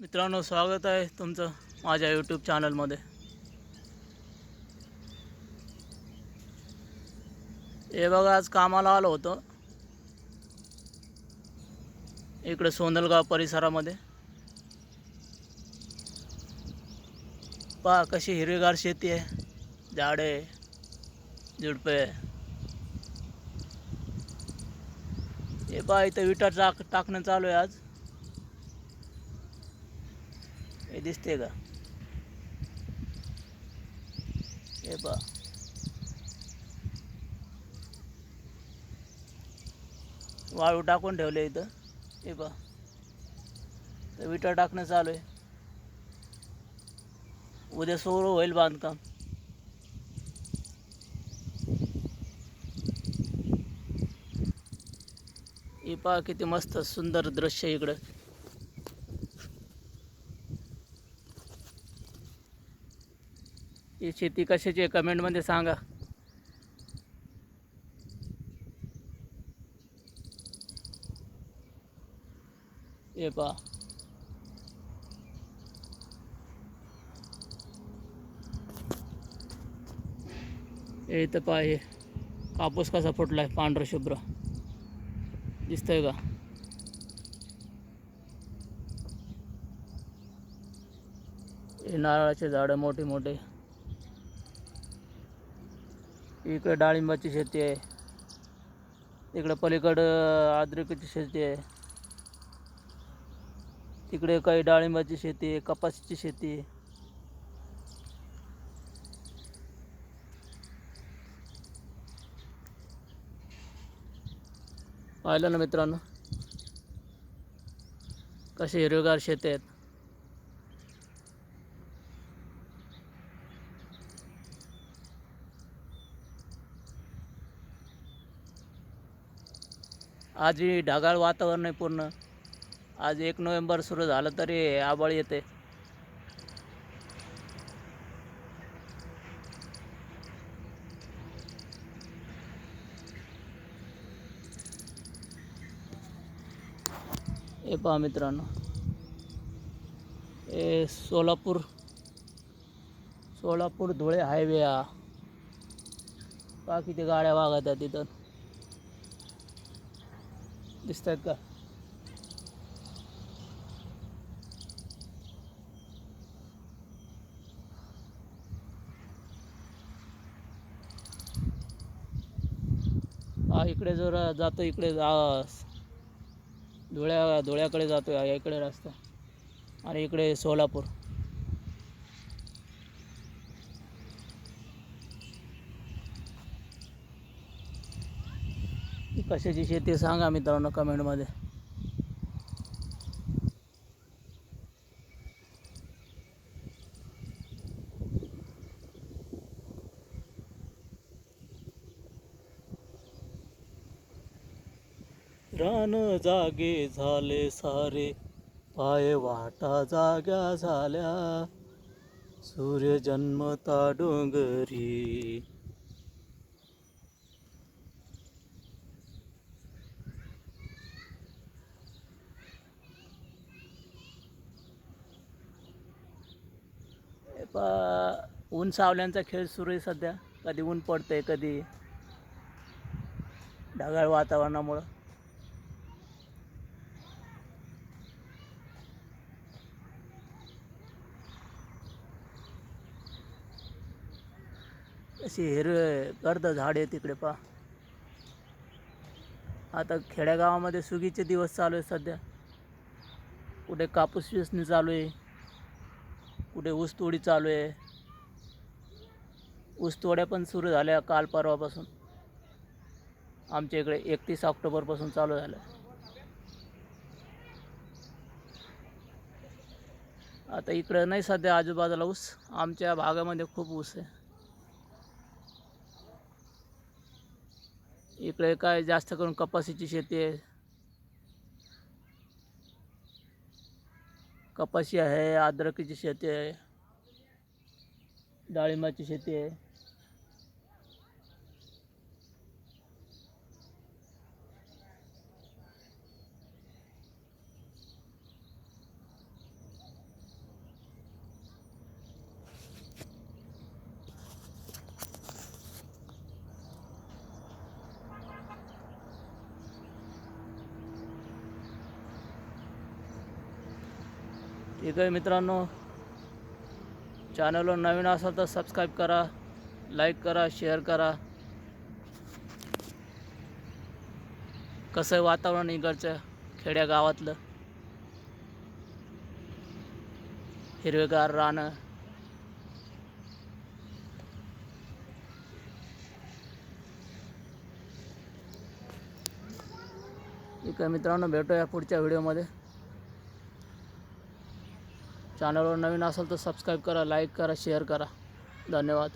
मित्रांनो स्वागत आहे तुमचं माझ्या यूट्यूब चॅनलमध्ये हे बघा आज कामाला आलो होतो. इकडे सोनलगाव परिसरामध्ये. पहा कशी हिरवीगार शेती आहे. झाडे झुडपे. हे पहा इथं विटा टाक टाकणं चालू आहे आज. हे दिसते का? हे पहा. वाळू टाकून ठेवले इथं. हे पहा. तर विटा टाकणं चालू आहे. उद्या सुरू होईल बांधकाम. हे पहा किती मस्त सुंदर दृश्य इकडं. ही शेती कशाची आहे? कमेंटमध्ये सांगा. हे पहा. हे तर पहा हे कापूस कसा फुटलाय? पांढरा शुभ्र. दिसतंय का? हे नारळाचे झाडं मोठे मोठे इकडं डाळिंबाची शेती आहे. इकडं पलीकडं आद्रकीची शेती आहे. तिकडे काही डाळिंबाची शेती आहे कपाशीची शेती आहे. पाहिलं ना मित्रांनो? कसे हिरवेगार शेती आहेत. आज ढगाळ वातावरण आहे पूर्ण. आज एक नोव्हेंबर सुरू झालं तरी आबाळ येते. हे पहा मित्रांनो. हे सोलापूर सोलापूर धुळे हायवे हा. बाकीच्या गाड्या वागत आहेत तिथं. दिसत आहेत का? हा इकडे जर जातो इकडे जा धुळ्या धुळ्याकडे जातो या इकडे रस्ता. आणि इकडे सोलापूर. कशाची शेती सांगा मित्रांनो कमेंटमध्ये. रान जागे झाले सारे पाय वाटा जाग्या झाल्या. सूर्य जन्मता डोंगरी प ऊन सावल्यांचा खेळ सुरू आहे सध्या. कधी ऊन पडतंय कधी ढगाळ वातावरणामुळं. अशी हिरवे गर्द झाड आहे तिकडे पा आता खेड्यागावामध्ये सुगीचे दिवस चालू आहे सध्या. कुठे कापूस वेचणी चालू आहे. कुठे ऊसतोडी चालू आहे. ऊसतोड्या पण सुरू झाल्या काल परवापासून. आमच्या इकडे एकतीस ऑक्टोबरपासून चालू झालं. आता इकडं नाही सध्या आजूबाजूला ऊस. आमच्या भागामध्ये खूप ऊस आहे. इकडे काय जास्त करून कपाशीची शेती आहे. कपाशी आहे अद्रकीची शेती आहे डाळिंबाची शेती आहे. ठीक आहे मित्रांनो चॅनलवर नवीन असाल तर सबस्क्राईब करा लाईक करा शेअर करा. कसं आहे वातावरण इकडचं खेड्या गावातलं हिरवेगार रानं. ठीक आहे मित्रांनो भेटूया पुढच्या व्हिडिओमध्ये चॅनलवर नवीन असेल तर सबस्क्राईब करा लाईक करा शेअर करा. धन्यवाद.